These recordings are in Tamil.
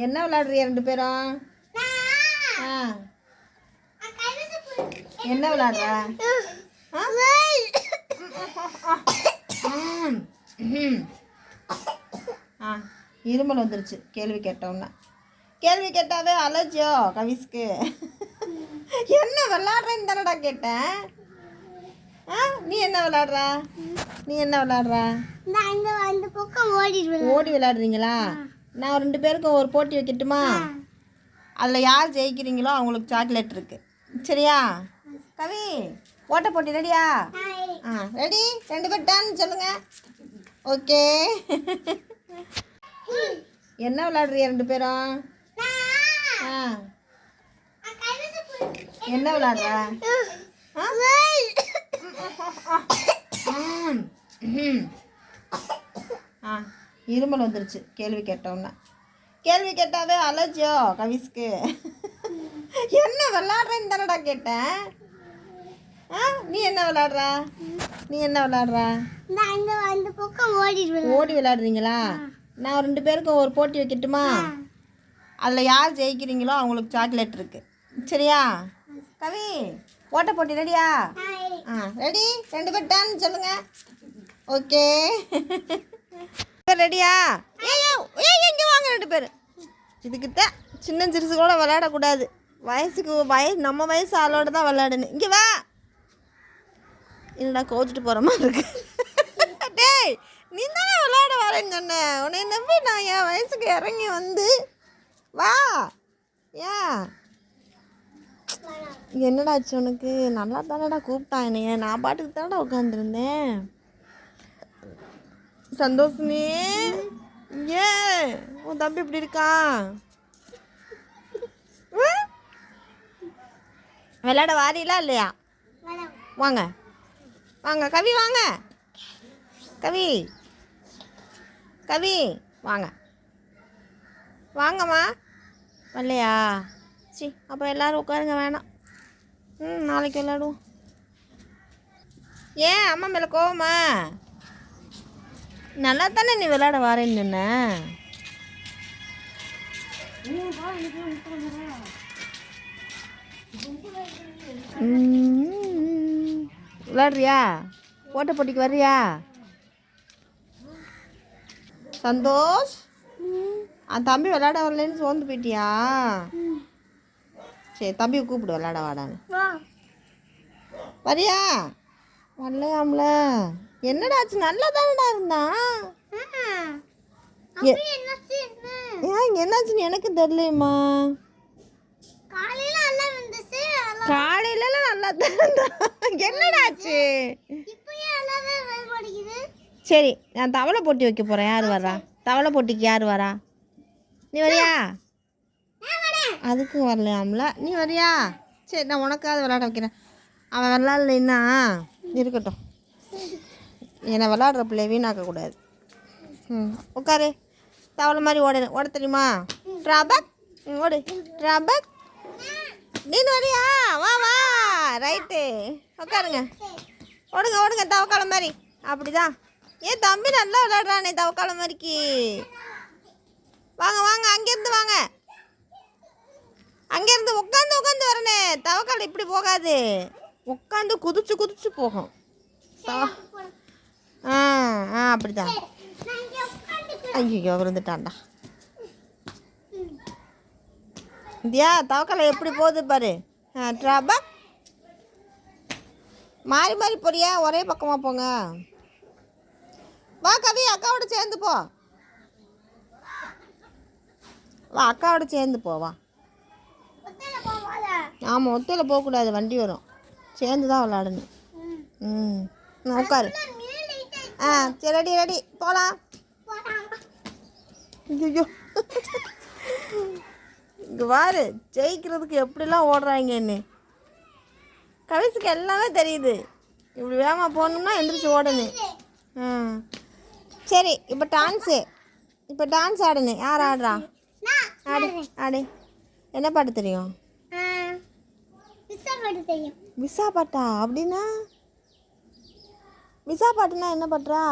என்ன விளையாடுறீங்க ரெண்டு பேரும் ஆ. என்ன விளையாடுற? ஆ? இருமல் வந்துருச்சு. கேள்வி கேட்டோன்னா கேள்வி கேட்டாவே அலர்ஜியோ கவிஸ்க்கு என்ன விளாடுறேன்னு தானடா கேட்டேன். ஆ நீ என்ன விளாடுற நீ என்ன விளாடுற ஓடி விளையாடுறீங்களா? நான் ரெண்டு பேருக்கும் ஒரு போட்டி வைக்கட்டுமா? அதில் யார் ஜெயிக்கிறீங்களோ அவங்களுக்கு சாக்லேட் இருக்கு. சரியா? கவி ஓட்ட போட்டி ரெடியா ஆ ரெடி ரெண்டு பேர் டான் சொல்லுங்க. ஓகே என்ன விளையாடுறீங்க ரெண்டு பேரும்? ஆ. என்ன விளையாடுற? ஆ? இருமல் வந்துருச்சு கேள்வி கேட்டோன்னா கேள்வி கேட்டாவே அலர்ஜியோ கவிஸ்க்கு என்ன விளாடுறேன்னு தானடா கேட்டேன். ஆ நீ என்ன விளாடுற? நீ என்ன விளாடுற? ஓடி விளையாடுறீங்களா நான் ரெண்டு பேருக்கும் ஒரு போட்டி வைக்கட்டுமா? அதில் யார் ஜெயிக்கிறீங்களோ அவங்களுக்கு சாக்லேட் இருக்கு. சரியா? கவி ஓட்ட போட்டி ரெடியா? ஆ ரெடி? ரெண்டு பேர் டான் சொல்லுங்க. ஓகே. ரெடியா ஏய் ஏய் இங்கே வாங்க ரெண்டு பேர். இதுக்கிட்ட சின்ன சிறுசு கூட விளையாடக்கூடாது. வயசுக்கு வயசு நம்ம வயசு ஆளோட தான் விளையாடணும். இங்கே வா. என்னடா கோச்சிட்டு போகிற மாதிரி இருக்கு. டேய் நீ தானே விளையாட வரேன்னு சொன்னேன் உன்னை நம்பி நான் என் வயசுக்கு இறங்கி வந்து வா. ஏன் என்னடாச்சு உனக்கு? நல்லா தானடா கூப்பிட்டான் என்னைய. நான் பாட்டுக்கு தானடா உட்காந்துருந்தேன் சந்தோஷமே ஏன் உன் தம்பி இப்படி இருக்கான் ம்? விளையாட வாரிலாம் இல்லையா? வாங்க. வாங்க கவி வாங்க. கவி. கவி வாங்க. வாங்கம்மா. வரலையா? சி அப்போ எல்லோரும் உட்காருங்க வேணாம். ம் நாளைக்கு விளையாடுவோம். ஏன் அம்மா மேலே கோவமா? நல்லா தானே நீ விளையாட வரேன்னு சொன்ன ம். விளையாடுறியா? ஓட்ட போட்டிக்கு வர்றியா? சந்தோஷ்? அந்த தம்பி விளையாட வரலன்னு சோர்ந்து போயிட்டியா? சரி தம்பியை கூப்பிடு விளையாட வாடான்னு. வரியா? வரலையாம்ல என்னடா ஆச்சு? நல்லா தானடா இருந்தான்? ஏன் என்னாச்சுன்னு எனக்கு தெரியலையம்மா. காலையிலலாம் நல்லா தான் இருந்தான் என்னடா ஆச்சு இப்பயே எல்லாமே வேறுபடுகிறது சரி நான் தவளை போட்டி வைக்க போகிறேன் யார் வரா? தவளை போட்டிக்கு யார் வரா? நீ வரியா? அதுக்கும் வரலையாம்ல. நீ வரியா? சரி நான் உனக்காவது விளையாட வைக்கிறேன். அவன் விளாட்லைன்னா இருக்கட்டும். என்னை விளாட்ற பிள்ளைய வீணாக்கக்கூடாது. ம் உட்காரு. தவளை மாதிரி ஓட ஓட தெரியுமா? ட்ராபக் ஓடு. ட்ராபக் நீ வரியா? வா வா ரைட்டு உட்காருங்க. ஓடுங்க ஓடுங்க தவக்காலம் மாதிரி. அப்படிதான். ஏன் தம்பி நல்லா விளையாடுறானே தவக்காலம் மாதிரிக்கு. வாங்க வாங்க அங்கேருந்து வாங்க. அங்கேருந்து உட்காந்து உட்காந்து வரனே. தவக்கால் இப்படி போகாது. உட்காந்து குதிச்சு குதிச்சு போகும். தவ ஆ ஆ அப்படிதான். ஐயோ விழுந்துட்டான்டா. இந்தியா தவக்கலை எப்படி போகுது பாரு. ஆ ட்ராபா. மாறி மாறி போறியா? ஒரே பக்கமாக போங்க. வா கவி அக்காவோட சேர்ந்து போ. வா அக்காவோட சேர்ந்து போ வா. ஆமாம் ஒத்தையில் போகக்கூடாது வண்டி வரும். சேர்ந்து தான் விளாடணும் ம். நான் உட்காரு ஆ சரி ரெடி ரெடி. போகலாம் ஐயோ இங்கே பாரு ஜெயிக்கிறதுக்கு எப்படிலாம் ஓடுறாங்க என்ன கவிசுக்கு எல்லாமே தெரியுது. இப்படி வேகமாக போகணும்னா எந்திரிச்சு ஓடணும். ம். சரி இப்போ டான்ஸு இப்போ டான்ஸ் ஆடணும். யார் ஆடுறா? ஆடு ஆடு. என்ன பாட்டு தெரியும்? விசா பாட்டா அப்படின்னா? விசா பாட்டுனா என்ன பாட்டுறா?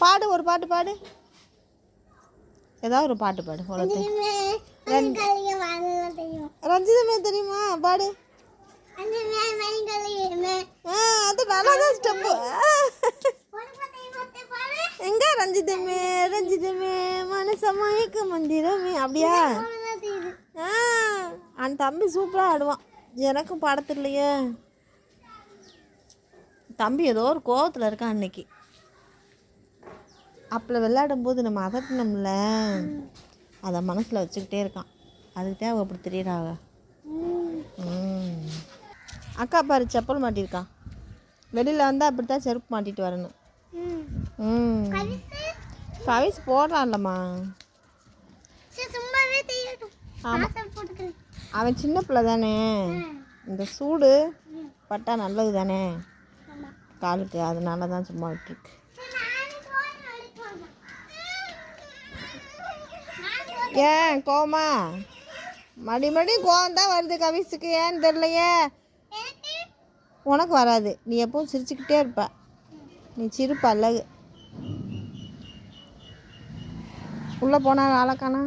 பாடு ஒரு பாட்டு பாடு. ஏதாவது ஒரு பாட்டு பாடு தெரியும்? ரஞ்சிதமே தெரியுமா? பாடு. எங்க ரஞ்சிதமே ரஞ்சிதமே மனச மயக்க மந்திரமே அப்படியா? அந்த தம்பி சூப்பராக ஆடுவான். எனக்கும் படத்துலையே தம்பி ஏதோ ஒரு கோவத்தில் இருக்கான் அன்னைக்கு அப்போ விளையாடும் போது நம்ம அதட்டினோம்ல அதை மனசில் வச்சுக்கிட்டே இருக்கான். அதுக்கு அவள் அப்படி தெரியறாங்க. அக்கா பாரு செப்பல் மாட்டியிருக்கான் வெளியில் வந்தால் அப்படி தான் செருப்பு மாட்டிட்டு வரணும். ம். கவிஸ் போடுறான்லம்மா. சரி சும்மாவே தெரியட்டும் ஆமா. ஆசை போட்டுக்கிறேன். அவன் சின்ன பிள்ளை தானே. இந்த சூடு பட்டா நல்லது தானே. காலுக்கு அதனால தான் சும்மா விட்டுருக்கு. ஏன் கோமா? மடி மடி கோவம் தான் வருது கவிஸுக்கு ஏன்னு தெரியலையே? உனக்கு வராது. நீ எப்பவும் சிரிச்சுக்கிட்டே இருப்ப. நீ சிரிப்பு அழகு உள்ளே போனால் ஆளக்கானா